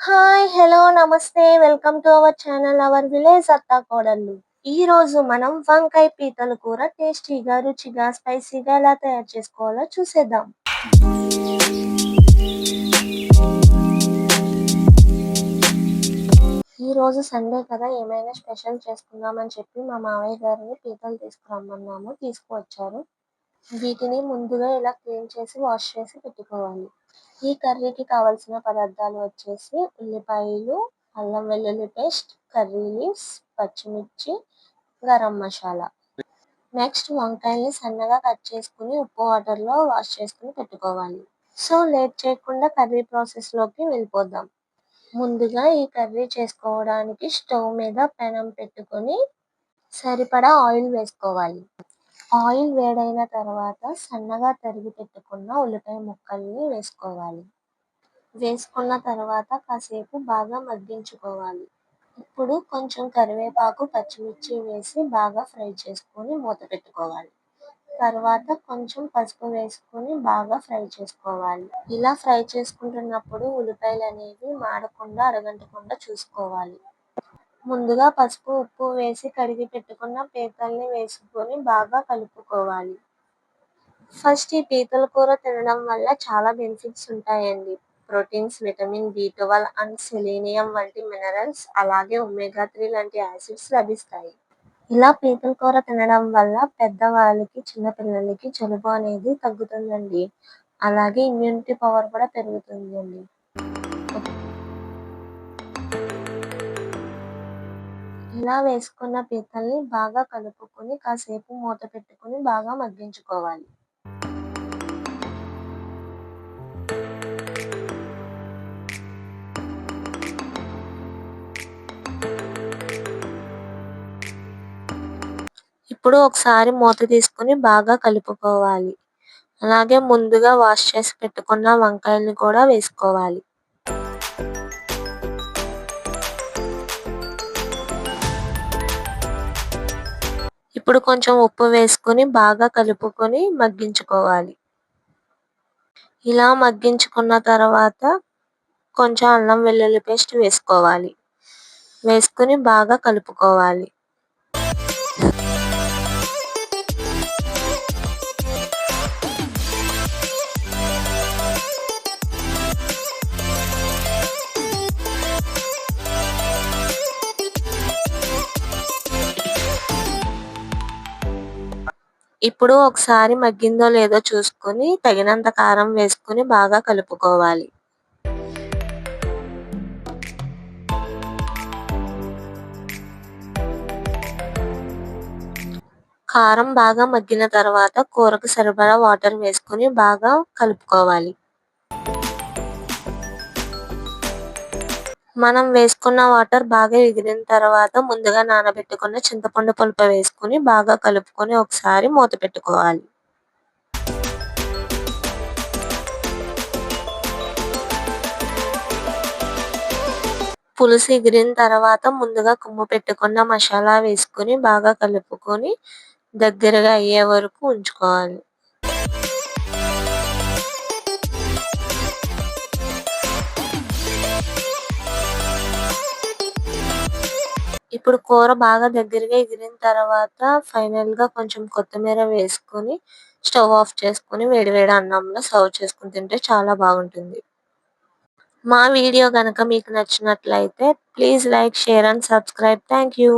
Hi hello నమస్తే. Welcome to our channel our village అత్తా కోడళ్ళు ఈ రోజు మనం వంకాయ పీతల కూర టేస్టీగా రుచిగా స్పైసీగా ఎలా తయారు చేసుకోవాలో చూసేద్దాం. ఈ రోజు సండే కదా ఏమైనా స్పెషల్ చేసుకుందామని చెప్పి మా మావయ్య గారిని పీతలు తీసుకురమ్మన్నాము తీసుకువచ్చారు. వీటిని ముందుగా ఇలా క్లీన్ చేసి వాష్ చేసి పెట్టుకోవాలి. ఈ కర్రీకి కావాల్సిన పదార్థాలు వచ్చేసి ఉల్లిపాయలు అల్లం వెల్లుల్లి పేస్ట్ కర్రీ లీవ్స్ పచ్చిమిర్చి గరం మసాలా. నెక్స్ట్ వంకాయని సన్నగా కట్ చేసుకుని ఉప్పు వాటర్లో వాష్ చేసుకుని పెట్టుకోవాలి. సో లేట్ చేయకుండా కర్రీ ప్రాసెస్లోకి వెళ్ళిపోదాం. ముందుగా ఈ కర్రీ చేసుకోవడానికి స్టవ్ మీద పెనం పెట్టుకొని సరిపడా ఆయిల్ వేసుకోవాలి. ఆయిల్ వేడైన తర్వాత సన్నగా తరిగి పెట్టుకున్న ఉల్లిపాయ ముక్కల్ని వేసుకోవాలి. వేసుకున్న తర్వాత కాసేపు బాగా మగ్గించుకోవాలి. ఇప్పుడు కొంచెం కరివేపాకు పచ్చిమిర్చి వేసి బాగా ఫ్రై చేసుకొని మూత పెట్టుకోవాలి. తర్వాత కొంచెం పసుపు వేసుకొని బాగా ఫ్రై చేసుకోవాలి. ఇలా ఫ్రై చేసుకుంటున్నప్పుడు ఉల్లిపాయలు అనేవి మాడకుండా అరగంటకుండా చూసుకోవాలి. ముందుగా పసుపు ఉప్పు వేసి కడిగి పెట్టుకున్న పీతల్ని వేసుకొని బాగా కలుపుకోవాలి. ఫస్ట్ ఈ పీతల కూర తినడం వల్ల చాలా బెనిఫిట్స్ ఉంటాయండి. Proteins vitamin B twelve and selenium వంటి మినరల్స్ అలాగే ఒమేగా త్రీ లాంటి యాసిడ్స్ లభిస్తాయి. ఇలా పీతల కూర తినడం వల్ల పెద్దవాళ్ళకి చిన్నపిల్లలకి జలుబు అనేది తగ్గుతుందండి. అలాగే ఇమ్యూనిటీ పవర్ కూడా పెరుగుతుందండి. ఇలా వేసుకున్న పీతల్ని బాగా కలుపుకొని కాసేపు మూత పెట్టుకొని బాగా మగ్గించుకోవాలి. ఇప్పుడు ఒకసారి మూత తీసుకొని బాగా కలుపుకోవాలి. అలాగే ముందుగా వాష్ చేసి పెట్టుకున్న వంకాయల్ని కూడా వేసుకోవాలి. ఇప్పుడు కొంచెం ఉప్పు వేసుకొని బాగా కలుపుకొని మగ్గించుకోవాలి. ఇలా మగ్గించుకున్న తర్వాత కొంచెం అల్లం వెల్లుల్లి పేస్ట్ వేసుకోవాలి. వేసుకొని బాగా కలుపుకోవాలి. ఇప్పుడు ఒకసారి మగ్గిందో లేదో చూసుకొని తగినంత కారం వేసుకొని బాగా కలుపుకోవాలి. కారం బాగా మగ్గిన తర్వాత కూరకు సరిపడా వాటర్ వేసుకొని బాగా కలుపుకోవాలి. మనం వేసుకున్న వాటర్ బాగా ఎగిరిన తర్వాత ముందుగా నానబెట్టుకున్న చింతపండు పులుపు వేసుకుని బాగా కలుపుకొని ఒకసారి మూత పెట్టుకోవాలి. పులుసు ఎగిరిన తర్వాత ముందుగా కుమ్ము పెట్టుకున్న మసాలా వేసుకొని బాగా కలుపుకొని దగ్గరగా అయ్యే వరకు ఉంచుకోవాలి. ఇప్పుడు కూర బాగా దగ్గరగా ఎగిరిన తర్వాత ఫైనల్గా కొంచెం కొత్తిమీర వేసుకొని స్టవ్ ఆఫ్ చేసుకొని వేడివేడి అన్నంలో సర్వ్ చేసుకుని తింటే చాలా బాగుంటుంది. మా వీడియో కనుక మీకు నచ్చినట్లయితే please like share and subscribe. Thank you.